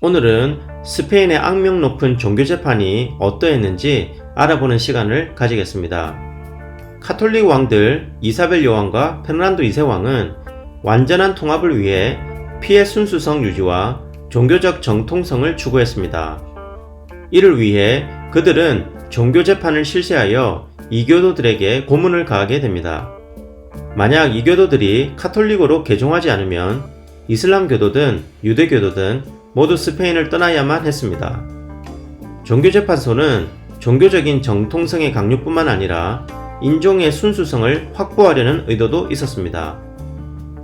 오늘은 스페인의 악명 높은 종교 재판이 어떠했는지 알아보는 시간을 가지겠습니다. 카톨릭 왕들 이사벨 여왕과 페르난도 2세 왕은 완전한 통합을 위해 피해 순수성 유지와 종교적 정통성을 추구했습니다. 이를 위해 그들은 종교 재판을 실시하여 이교도들에게 고문을 가하게 됩니다. 만약 이교도들이 카톨릭으로 개종하지 않으면 이슬람교도든 유대교도든 모두 스페인을 떠나야만 했습니다. 종교재판소는 종교적인 정통성의 강요뿐만 아니라 인종의 순수성을 확보하려는 의도도 있었습니다.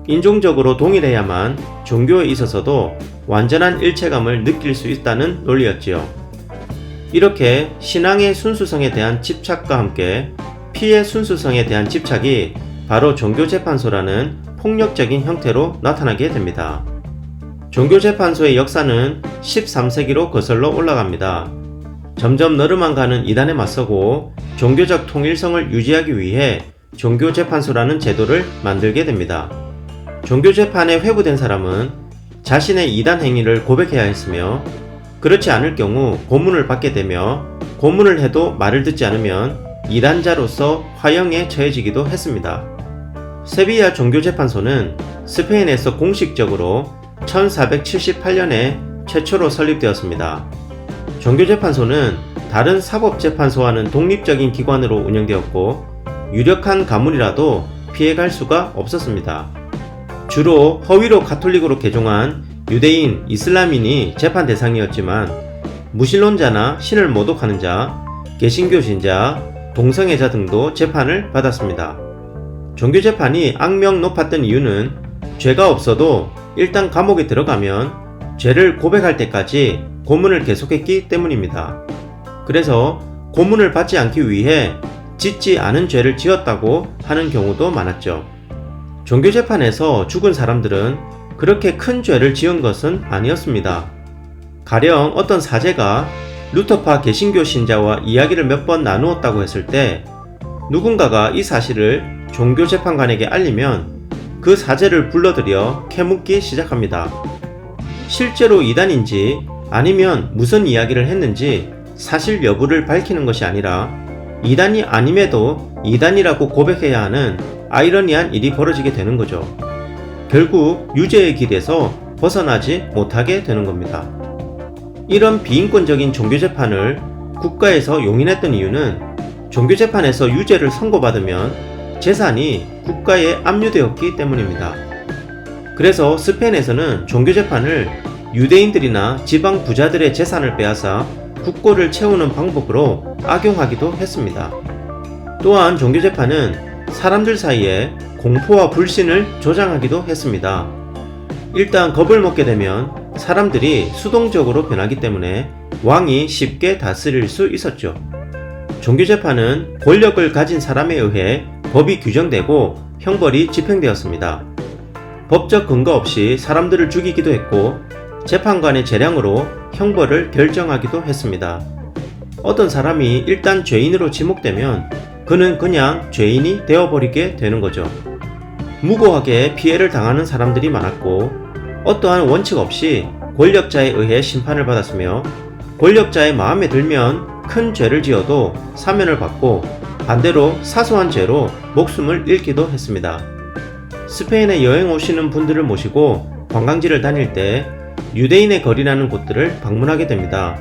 인종적으로 동일해야만 종교에 있어서도 완전한 일체감을 느낄 수 있다는 논리였지요. 이렇게 신앙의 순수성에 대한 집착과 함께 피의 순수성에 대한 집착이 바로 종교재판소라는 폭력적인 형태로 나타나게 됩니다. 종교재판소의 역사는 13세기로 거슬러 올라갑니다. 점점 너르만 가는 이단에 맞서고 종교적 통일성을 유지하기 위해 종교재판소라는 제도를 만들게 됩니다. 종교재판에 회부된 사람은 자신의 이단 행위를 고백해야 했으며 그렇지 않을 경우 고문을 받게 되며 고문을 해도 말을 듣지 않으면 이단자로서 화형에 처해지기도 했습니다. 세비야 종교재판소는 스페인에서 공식적으로 1478년에 최초로 설립되었습니다. 종교재판소는 다른 사법재판소와는 독립적인 기관으로 운영되었고 유력한 가문이라도 피해갈 수가 없었습니다. 주로 허위로 가톨릭으로 개종한 유대인, 이슬람인이 재판 대상이었지만 무신론자나 신을 모독하는 자, 개신교 신자, 동성애자 등도 재판을 받았습니다. 종교재판이 악명 높았던 이유는 죄가 없어도 일단 감옥에 들어가면 죄를 고백할 때까지 고문을 계속했기 때문입니다. 그래서 고문을 받지 않기 위해 짓지 않은 죄를 지었다고 하는 경우도 많았죠. 종교재판에서 죽은 사람들은 그렇게 큰 죄를 지은 것은 아니었습니다. 가령 어떤 사제가 루터파 개신교 신자와 이야기를 몇 번 나누었다고 했을 때 누군가가 이 사실을 종교재판관에게 알리면 그 사제를 불러들여 캐묻기 시작합니다. 실제로 이단인지 아니면 무슨 이야기를 했는지 사실 여부를 밝히는 것이 아니라 이단이 아님에도 이단이라고 고백해야 하는 아이러니한 일이 벌어지게 되는 거죠. 결국 유죄의 길에서 벗어나지 못하게 되는 겁니다. 이런 비인권적인 종교재판을 국가에서 용인했던 이유는 종교재판에서 유죄를 선고받으면 재산이 국가에 압류되었기 때문입니다. 그래서 스페인에서는 종교재판을 유대인들이나 지방 부자들의 재산을 빼앗아 국고를 채우는 방법으로 악용하기도 했습니다. 또한 종교재판은 사람들 사이에 공포와 불신을 조장하기도 했습니다. 일단 겁을 먹게 되면 사람들이 수동적으로 변하기 때문에 왕이 쉽게 다스릴 수 있었죠. 종교재판은 권력을 가진 사람에 의해 법이 규정되고 형벌이 집행되었습니다. 법적 근거 없이 사람들을 죽이기도 했고 재판관의 재량으로 형벌을 결정하기도 했습니다. 어떤 사람이 일단 죄인으로 지목되면 그는 그냥 죄인이 되어버리게 되는 거죠. 무고하게 피해를 당하는 사람들이 많았고 어떠한 원칙 없이 권력자에 의해 심판을 받았으며 권력자의 마음에 들면 큰 죄를 지어도 사면을 받고 반대로 사소한 죄로 목숨을 잃기도 했습니다. 스페인에 여행 오시는 분들을 모시고 관광지를 다닐 때 유대인의 거리라는 곳들을 방문하게 됩니다.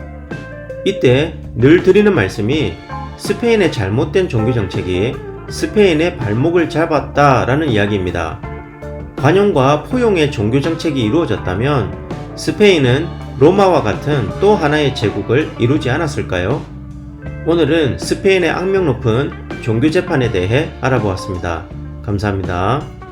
이때 늘 드리는 말씀이 스페인의 잘못된 종교 정책이 스페인의 발목을 잡았다라는 이야기입니다. 관용과 포용의 종교 정책이 이루어졌다면 스페인은 로마와 같은 또 하나의 제국을 이루지 않았을까요? 오늘은 스페인의 악명 높은 종교 재판에 대해 알아보았습니다. 감사합니다.